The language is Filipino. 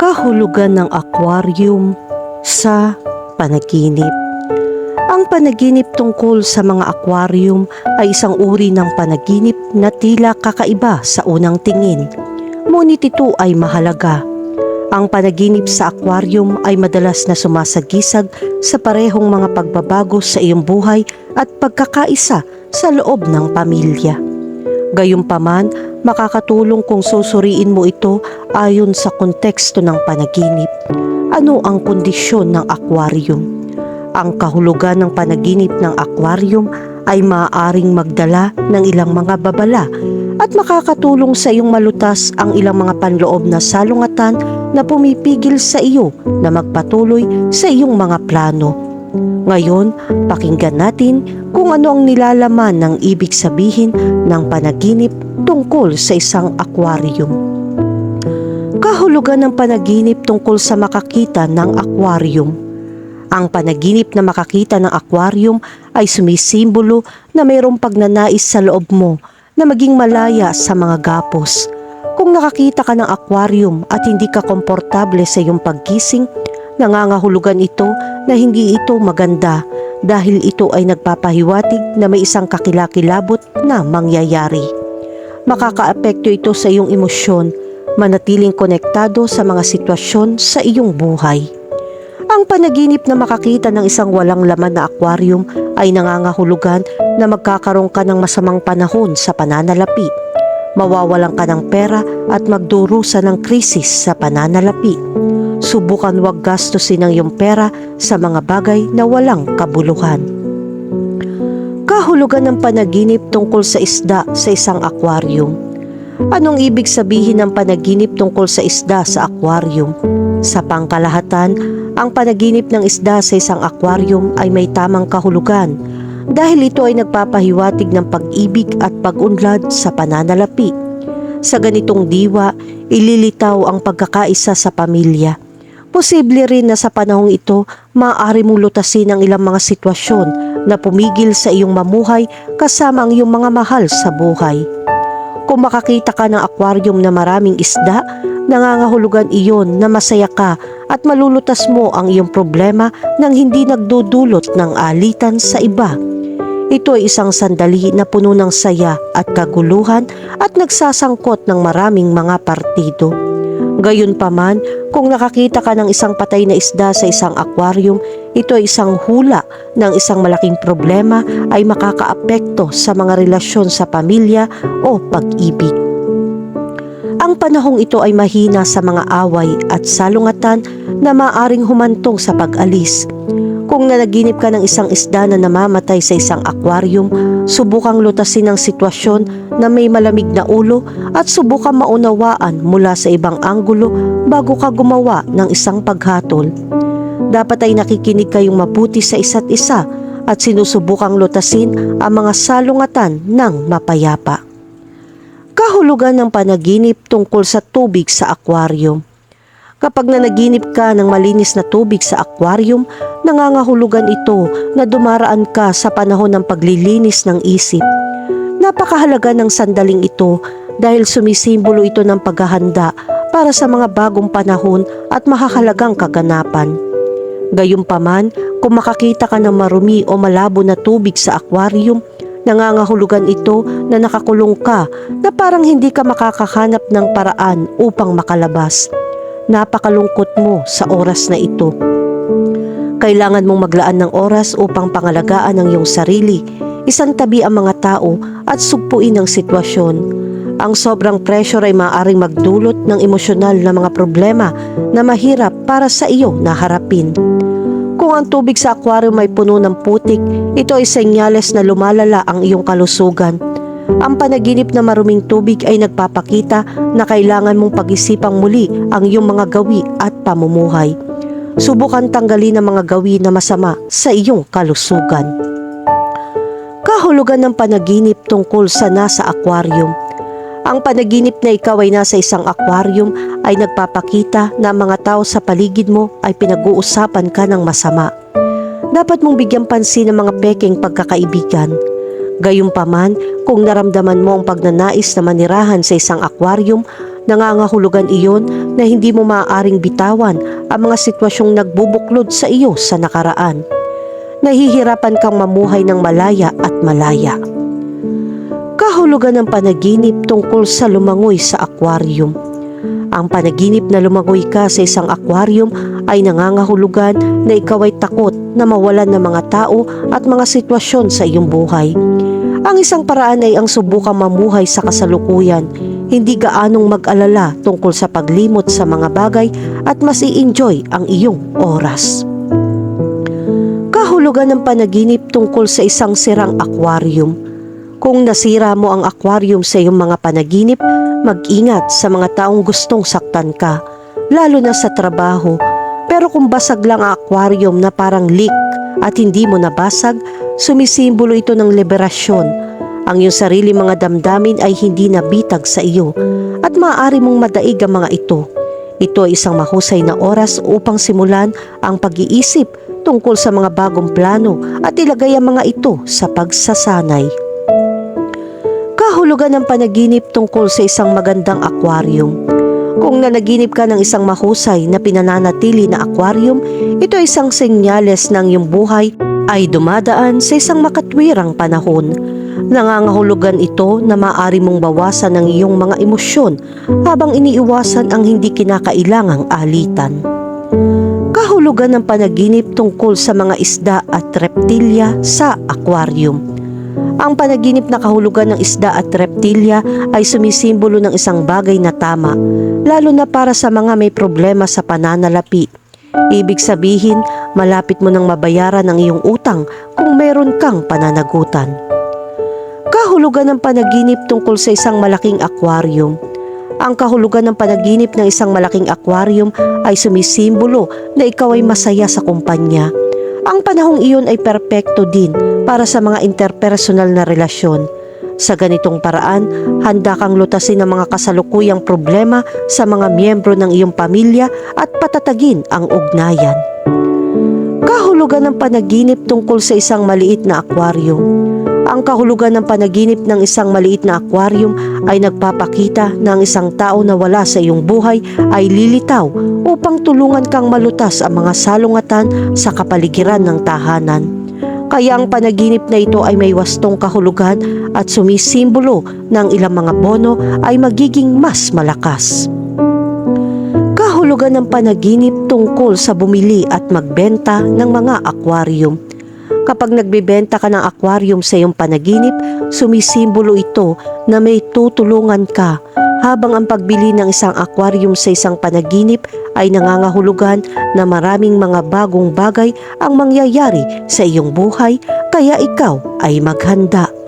kahulugan ng aquarium sa panaginip. Ang panaginip tungkol sa mga aquarium ay isang uri ng panaginip na tila kakaiba sa unang tingin. Ngunit ito ay mahalaga. Ang panaginip sa aquarium ay madalas na sumasagisag sa parehong mga pagbabago sa iyong buhay at pagkakaisa sa loob ng pamilya. Gayunpaman, makakatulong kung susuriin mo ito ayon sa konteksto ng panaginip. Ano ang kondisyon ng aquarium? Ang kahulugan ng panaginip ng aquarium ay maaaring magdala ng ilang mga babala at makakatulong sa iyong malutas ang ilang mga panloob na salungatan na pumipigil sa iyo na magpatuloy sa iyong mga plano. Ngayon, pakinggan natin kung ano ang nilalaman ng ibig sabihin ng panaginip tungkol sa isang aquarium. Kahulugan ng panaginip tungkol sa makakita ng aquarium. Ang panaginip na makakita ng aquarium ay sumisimbolo na mayroong pagnanais sa loob mo na maging malaya sa mga gapos. Kung nakakita ka ng aquarium at hindi ka komportable sa iyong paggising, nangangahulugan ito na hindi ito maganda dahil ito ay nagpapahiwatig na may isang kakilakilabot na mangyayari. Makakaapekto ito sa iyong emosyon, manatiling konektado sa mga sitwasyon sa iyong buhay. Ang panaginip na makakita ng isang walang laman na aquarium ay nangangahulugan na magkakaroon ka ng masamang panahon sa pananalapi. Mawawalan ka ng pera at magdurusa ng krisis sa pananalapi. Subukan wag gastusin ang iyong pera sa mga bagay na walang kabuluhan. Kahulugan ng panaginip tungkol sa isda sa isang aquarium. Anong ibig sabihin ng panaginip tungkol sa isda sa aquarium? Sa pangkalahatan, ang panaginip ng isda sa isang aquarium ay may tamang kahulugan dahil ito ay nagpapahiwatig ng pag-ibig at pag-unlad sa pananalapi. Sa ganitong diwa, ililitaw ang pagkakaisa sa pamilya. Posible rin na sa panahong ito, maaari mong lutasin ang ilang mga sitwasyon na pumigil sa iyong mamuhay kasama ang iyong mga mahal sa buhay. Kung makakita ka ng aquarium na maraming isda, nangangahulugan iyon na masaya ka at malulutas mo ang iyong problema nang hindi nagdudulot ng alitan sa iba. Ito ay isang sandali na puno ng saya at kaguluhan at nagsasangkot ng maraming mga partido. Gayunpaman, kung nakakita ka ng isang patay na isda sa isang aquarium, ito ay isang hula ng isang malaking problema ay makakaapekto sa mga relasyon sa pamilya o pag-ibig. Ang panahong ito ay mahina sa mga away at salungatan na maaring humantong sa pag-alis. Kung nanaginip ka ng isang isda na namamatay sa isang aquarium, subukang lutasin ang sitwasyon na may malamig na ulo at subukang maunawaan mula sa ibang anggulo bago ka gumawa ng isang paghatol. Dapat ay nakikinig kayong mabuti sa isa't isa at sinusubukang lutasin ang mga salungatan ng mapayapa. Kahulugan ng panaginip tungkol sa tubig sa aquarium. Kapag nanaginip ka ng malinis na tubig sa aquarium, nangangahulugan ito na dumaraan ka sa panahon ng paglilinis ng isip. Napakahalaga ng sandaling ito dahil sumisimbolo ito ng paghahanda para sa mga bagong panahon at mahahalagang kaganapan. Gayunpaman, kung makakita ka ng marumi o malabo na tubig sa aquarium, nangangahulugan ito na nakakulong ka na parang hindi ka makakahanap ng paraan upang makalabas. Napakalungkot mo sa oras na ito. Kailangan mong maglaan ng oras upang pangalagaan ang iyong sarili, isang tabi ang mga tao at sugpuin ang sitwasyon. Ang sobrang pressure ay maaaring magdulot ng emosyonal na mga problema na mahirap para sa iyo na harapin. Kung ang tubig sa aquarium ay puno ng putik, ito ay senyales na lumalala ang iyong kalusugan. Ang panaginip na maruming tubig ay nagpapakita na kailangan mong pag-isipang muli ang iyong mga gawi at pamumuhay. Subukan tanggalin ang mga gawi na masama sa iyong kalusugan. Kahulugan ng panaginip tungkol sa nasa aquarium. Ang panaginip na ikaw ay nasa isang aquarium ay nagpapakita na ang mga tao sa paligid mo ay pinag-uusapan ka ng masama. Dapat mong bigyang pansin ang mga peking pagkakaibigan. Gayunpaman, kung naramdaman mo ang pagnanais na manirahan sa isang aquarium, Nangangahulugan iyon na hindi mo maaaring bitawan ang mga sitwasyong nagbubuklod sa iyo sa nakaraan. Nahihirapan kang mamuhay ng malaya at malaya. Kahulugan ng panaginip tungkol sa lumangoy sa aquarium. Ang panaginip na lumangoy ka sa isang aquarium ay nangangahulugan na ikaw ay takot na mawalan ng mga tao at mga sitwasyon sa iyong buhay. Ang isang paraan ay ang subukang mamuhay sa kasalukuyan, hindi gaanong mag-alala tungkol sa paglimot sa mga bagay at mas i-enjoy ang iyong oras. Kahulugan ng panaginip tungkol sa isang sirang aquarium. Kung nasira mo ang aquarium sa iyong mga panaginip, mag-ingat sa mga taong gustong saktan ka, lalo na sa trabaho. Pero kung basag lang ang aquarium na parang leak at hindi mo nabasag, sumisimbolo ito ng liberasyon. Ang iyong sarili mga damdamin ay hindi nabitag sa iyo at maaari mong madaig ang mga ito. Ito ay isang mahusay na oras upang simulan ang pag-iisip tungkol sa mga bagong plano at ilagay ang mga ito sa pagsasanay. Kahulugan ng panaginip tungkol sa isang magandang aquarium. Kung nanaginip ka ng isang mahusay na pinananatili na aquarium, ito ay isang senyales ng iyong buhay ay dumadaan sa isang makatwirang panahon. Nangangahulugan ito na maaari mong bawasan ang iyong mga emosyon habang iniiwasan ang hindi kinakailangang alitan. Kahulugan ng panaginip tungkol sa mga isda at reptilya sa aquarium. Ang panaginip na kahulugan ng isda at reptilya ay sumisimbolo ng isang bagay na tama, lalo na para sa mga may problema sa pananalapi. Ibig sabihin, malapit mo nang mabayaran ang iyong utang kung meron kang pananagutan. Kahulugan ng panaginip tungkol sa isang malaking aquarium. Ang kahulugan ng panaginip ng isang malaking aquarium ay sumisimbolo na ikaw ay masaya sa kumpanya. Ang panahong iyon ay perpekto din para sa mga interpersonal na relasyon. Sa ganitong paraan, handa kang lutasin ang mga kasalukuyang problema sa mga miyembro ng iyong pamilya at patatagin ang ugnayan. Kahulugan ng panaginip tungkol sa isang maliit na aquarium. Ang kahulugan ng panaginip ng isang maliit na aquarium ay nagpapakita na ang isang tao na wala sa iyong buhay ay lilitaw upang tulungan kang malutas ang mga salungatan sa kapaligiran ng tahanan. Kaya ang panaginip na ito ay may wastong kahulugan at sumisimbolo ng ilang mga bono ay magiging mas malakas. Kahulugan ng panaginip tungkol sa bumili at magbenta ng mga aquarium. Kapag nagbebenta ka ng aquarium sa iyong panaginip, sumisimbolo ito na may tutulungan ka habang ang pagbili ng isang aquarium sa isang panaginip ay nangangahulugan na maraming mga bagong bagay ang mangyayari sa iyong buhay kaya ikaw ay maghanda.